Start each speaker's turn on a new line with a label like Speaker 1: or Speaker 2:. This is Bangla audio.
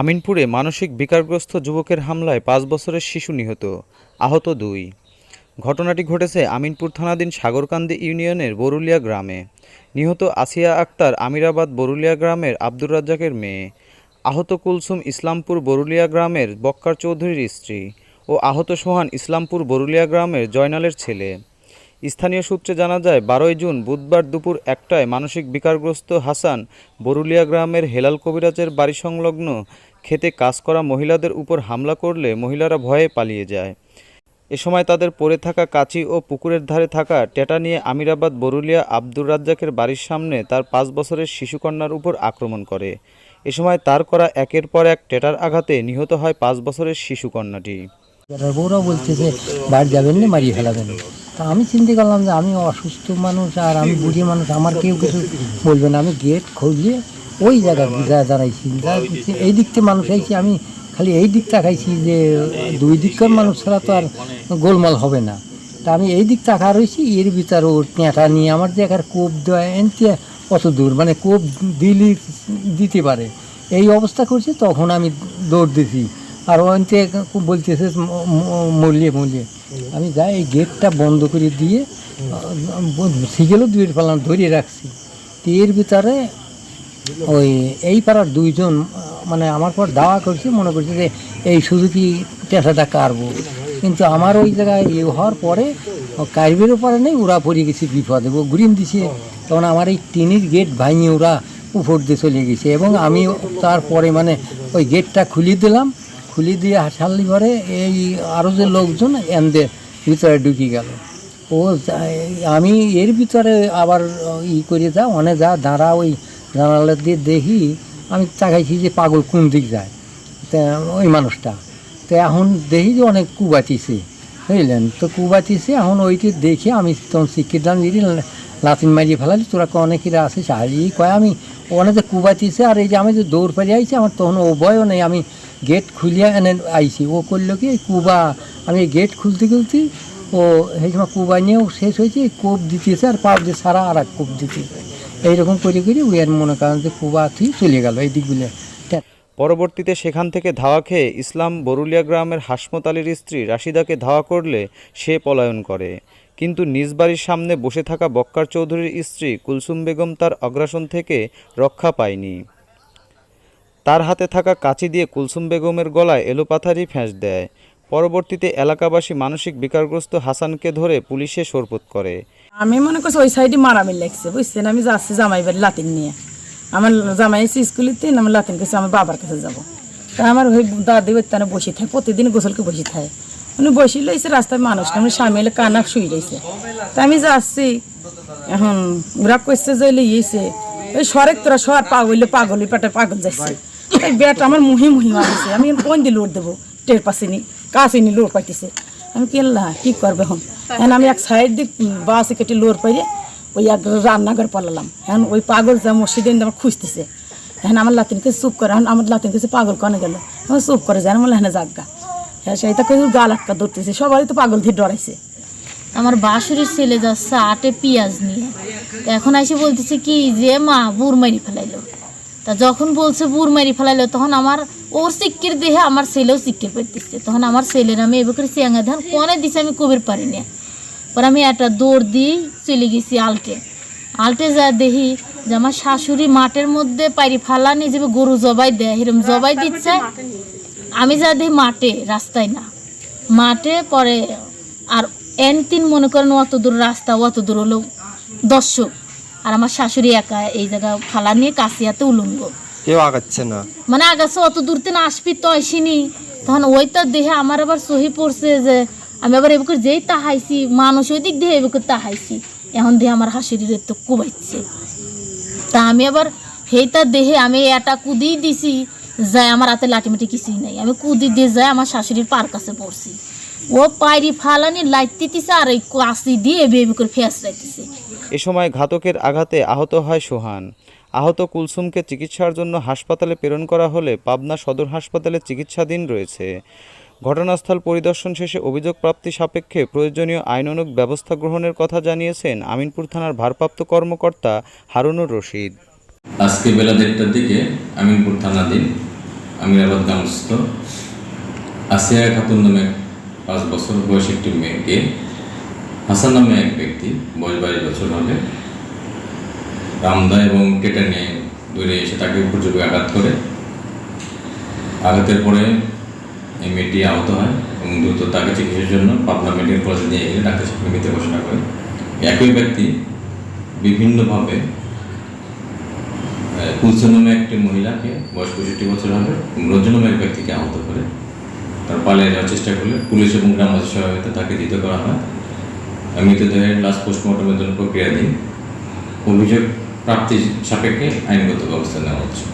Speaker 1: আমিনপুরে মানসিক বিকারগ্রস্ত যুবকের হামলায় পাঁচ বছরের শিশু নিহত, আহত দুই। ঘটনাটি ঘটেছে আমিনপুর থানাধীন সাগরকান্দি ইউনিয়নের বরুলিয়া গ্রামে। নিহত আসিয়া আক্তার আমিরাবাদ বরুলিয়া গ্রামের আব্দুর রাজ্জাকের মেয়ে। আহত কুলসুম ইসলামপুর বরুলিয়া গ্রামের বক্কার চৌধুরীর স্ত্রী ও আহত সোহান ইসলামপুর বরুলিয়া গ্রামের জয়নালের ছেলে। স্থানীয় সূত্রে জানা যায়, বারোই জুন বুধবার দুপুর একটায় মানসিক বিকারগ্রস্ত হাসান বরুলিয়া গ্রামের হেলাল কবিরাজের বাড়ি সংলগ্ন খেতে কাজ করা মহিলাদের উপর হামলা করলে মহিলারা ভয়ে পালিয়ে যায়। এ সময় তাদের পড়ে থাকা কাচি ও পুকুরের ধারে থাকা টেটা নিয়ে আমিরাবাদ বরুলিয়া আব্দুর রাজ্জাকের বাড়ির সামনে তার পাঁচ বছরের শিশুকন্যার উপর আক্রমণ করে। এ সময় তার করা একের পর এক টেটার আঘাতে নিহত হয় পাঁচ বছরের শিশুকন্যাটি।
Speaker 2: বউরাও বলতেছে বাড়ি যাবেন না, মারিয়ে ফেলাবেন তা আমি চিন্তা করলাম যে আমি অসুস্থ মানুষ আর আমি বুঝি মানুষ আমার কেউ কিছু বলবে না। আমি গেট খুললে ওই জায়গায় যা দাঁড়াইছি। এই দিক থেকে মানুষ আইছি আমি খালি এই দিক তাকাইছি যে দুই দিককার মানুষ ছাড়া তো আর গোলমাল হবে না। তা আমি এই দিক তাকা রয়েছি এর ভিতরে ও টেঁটা নিয়ে আমার যে একার কোপ দেয় এনতে অত দূর মানে কোপ দিলি দিতে পারে। এই অবস্থা করছে তখন আমি দৌড় দিছি। আর ওখানতে বলতেছে মরলে মরলে আমি যাই, এই গেটটা বন্ধ করে দিয়ে সিগেলও দুই ফেলাম ধরিয়ে রাখছি। এর ভিতরে ওই, এই পাড়ার দুইজন মানে আমার পর দাওয়া করছে, মনে করছে যে এই শুধু কি পেশাটা কারবো কিন্তু আমার ওই জায়গায় ইয়ে হওয়ার পরে কারবেরও পারে নেই, ওরা পড়ে গেছে বিপদে। ও গ্রিম দিছে, তখন আমার এই টিনের গেট ভাঙিয়ে ওরা উপর দিয়ে চলে গেছে। এবং আমি তারপরে মানে ওই গেটটা খুলিয়ে দিলাম খুলি দিয়ে হাসালি পরে এই আরও যে লোকজন এনদের ভিতরে ঢুকে গেল। ও আমি এর ভিতরে আবার ই করে যা অনে যা, দাঁড়া, ওই জানালা দিয়ে দেখি, আমি তাকাইছি যে পাগল কোন দিক যায়। তা, ওই মানুষটা। তো এখন দেখি যে অনেক কুবাতিছে, বুঝলেন? তো কুবাতিছে, এখন ওইটি দেখে আমি তখন শিক্ষিত দাম দিদি লাতিন মারিয়ে ফেলালি তোরা অনেকেরা আছে, সাহায্য কয়, আমি অনেকে কুবাতিছে, আর এই যে আমি যে দৌড় পাড়ি আইছি, আমার তখন ও ভয়ও নেই, আমি গেট খুলিয়া এনে আইছি। ও করল কি কুবা, আমি গেট খুলতে খুলতে ও সেই সময় কুবা নিয়েও শেষ হয়েছে কোপ দিতেছে আর পাপ দিয়ে সারা আর এক কোপ দিতেছে। এইরকম করে করে আর মনে করেন যে কুবা তুই চলে গেল এই দিকগুলো।
Speaker 1: পরবর্তীতে সেখান থেকে ধাওয়া খেয়ে ইসলাম বরুলিয়া গ্রামের হাসমত আলীর স্ত্রী রাশিদাকে ধাওয়া করলে সে পলায়ন করে। কিন্তু নিজ বাড়ির সামনে বসে থাকা বক্কার চৌধুরীর স্ত্রী কুলসুম বেগম তার অগ্রাসন থেকে রক্ষা পায়নি। তার হাতে থাকা কাঁচি দিয়ে কুলসুম বেগমের গলায় এলোপাথারি ফ্যাঁস দেয়। পরবর্তীতে এলাকাবাসী মানসিক বিকারগ্রস্ত হাসানকে ধরে পুলিশে সোরপোত করে।
Speaker 3: আমি মনে করছি ওই সাইডে মারামি লাগছে বুঝছেন? আমি যাচ্ছি জামাই বাড়ি লাতিন নিয়ে। আমার জামাই এসে স্কুলেতে আমার লাতিন কাছে আমার বাবার কাছে যাব। তা আমার ওই দাদি তানে বসে থাকে, প্রতিদিন গোসলকে বসে থাকে। উনি বসে লইছে, রাস্তায় মানুষ আমার স্বামী এলে কানা শুয়ে রয়েছে তা আমি যাচ্ছি, এখন ওরা কইছে যে লিয়েছে ওই সরেক তোরা সর, পাগল পাগল পেটে পাগল যাচ্ছে তাই বেট আমার মুহি মুহি মারিছে আমি কোন দিয়ে লোড দেবো? টের পাসিনি কাশিনি লোড পাইতেছে। আমি কিনলা কি করবে এখন? এখন আমি এক সাইড দিয়ে বাসে কেটে লোর পাইরে ওই এক রান্নাঘর পালালাম। এখন ওই পাগল যা মসজিদে আমার খুঁজতেছে। এখন আমার লাতিন লাতিনকে চুপ করে, এখন আমার লাতিন কাছে পাগল কনে গেল। এখন চুপ করে যায়, আমার হেনে জাগা হ্যাঁ সেইটা কেউ গাল আটকা ধরতেছে। সবারই তো পাগল দিয়ে ডরাইছে।
Speaker 4: আমার বাসুরের ছেলে যাচ্ছে আটে পেঁয়াজ নিয়ে। এখন এসে বলতেছে কি যে মা বুর মারি ফেলাইলো। তা যখন বলছে বুর মারি ফেলাইলো তখন আমার ওর সিক্কির দেহে আমার ছেলেও সিক্কির পেতেছে তখন আমার ছেলের আমি এবার চেঙ্গা ধান কনে দিছে আমি কবির পারি না। পরে আমি একটা দৌড় দিয়ে চলে গেছি আলটে। আলটে যা দেখি যে আমার শাশুড়ি মাঠের মধ্যে পাইরি ফালানি যে গরু জবাই দেয় এরম জবাই দিচ্ছে। আমি যা দেখি মাঠে রাস্তায় না। মাঠে পরে আর এন তিন মনে করেন অত দূর রাস্তা অত দূর হলো দর্শক। আর আমার শাশুড়ি একা এই জায়গা ফালা নিয়ে কাশিয়াতে উলঙ্গ।
Speaker 5: কেউ আগাচ্ছে না।
Speaker 4: মানে আগাছে অত দূর থেকে আসবি তো আসিনি। তখন ওইটা দেহে আমার আবার সহি পড়ছে যে আমি আবার এবার যেই তাহাইছি মানুষ ওই দিক দিয়ে এবার তাহাইছি। এখন দিয়ে আমার হাসির তো কুবাইছে। তা আমি আবার সেইটা দেহে আমি এটা কুদি দিছি যাই আমার হাতে লাঠিমাটি কিছুই নাই। আমি কুদি দিয়ে যায় আমার শাশুড়ির পার কাছে পড়ছি। ও পায়রি ফালানি লাইট দিতেছে আর এই কাশি দিয়ে বেবি করে ফেস রাখতেছে
Speaker 1: এ সময় ঘাতকের আঘাতে আহত হয় সোহান। আহত কুলসুমকে চিকিৎসার জন্য হাসপাতালে প্রেরণ করা হলে পাবনা সদর হাসপাতালে চিকিৎসাধীন রয়েছে। ঘটনাস্থল পরিদর্শন শেষে অভিযোগ প্রাপ্তি সাপেক্ষে প্রয়োজনীয় আইনানুগ ব্যবস্থা গ্রহণের কথা জানিয়েছেন আমিনপুর থানার ভারপ্রাপ্ত কর্মকর্তা হারুনুর রশিদ।
Speaker 6: আজকে বেলা দেড়টার দিকে আমিনপুর থানাধীন
Speaker 5: আমিরাবাদ গ্রামস্থ আসিয়া খাতুন নামে পাঁচ বছর বয়সী একটি মেয়েকে হাসান নামে এক ব্যক্তি বয়স বাইশ বছর হবে। রামদা এবং কেটে নিয়ে দূরে এসে তাকে উপযোগী আঘাত করে। আঘাতের পরে এই মেয়েটি আহত হয় এবং দ্রুত তাকে চিকিৎসার জন্য পাবনা মেডিকেল কলেজে নিয়ে গেলে ডাক্তার সাহেব মৃত ঘোষণা করে। একই ব্যক্তি বিভিন্নভাবে আহ, নামে একটি মহিলাকে বয়স পঁয়ষট্টি বছর হবে রঞ্জন নামে এক ব্যক্তিকে আহত করে। তার পালিয়ে যাওয়ার চেষ্টা করলে পুলিশ এবং গ্রামবাসী সহায়তা তাকে ধৃত করা হয়। মৃতদেহের লাশ পোস্টমর্টমের জন্য প্রক্রিয়াধীন অভিযোগ প্রাপ্তির সাপেক্ষে আইনগত ব্যবস্থা নেওয়া হচ্ছে।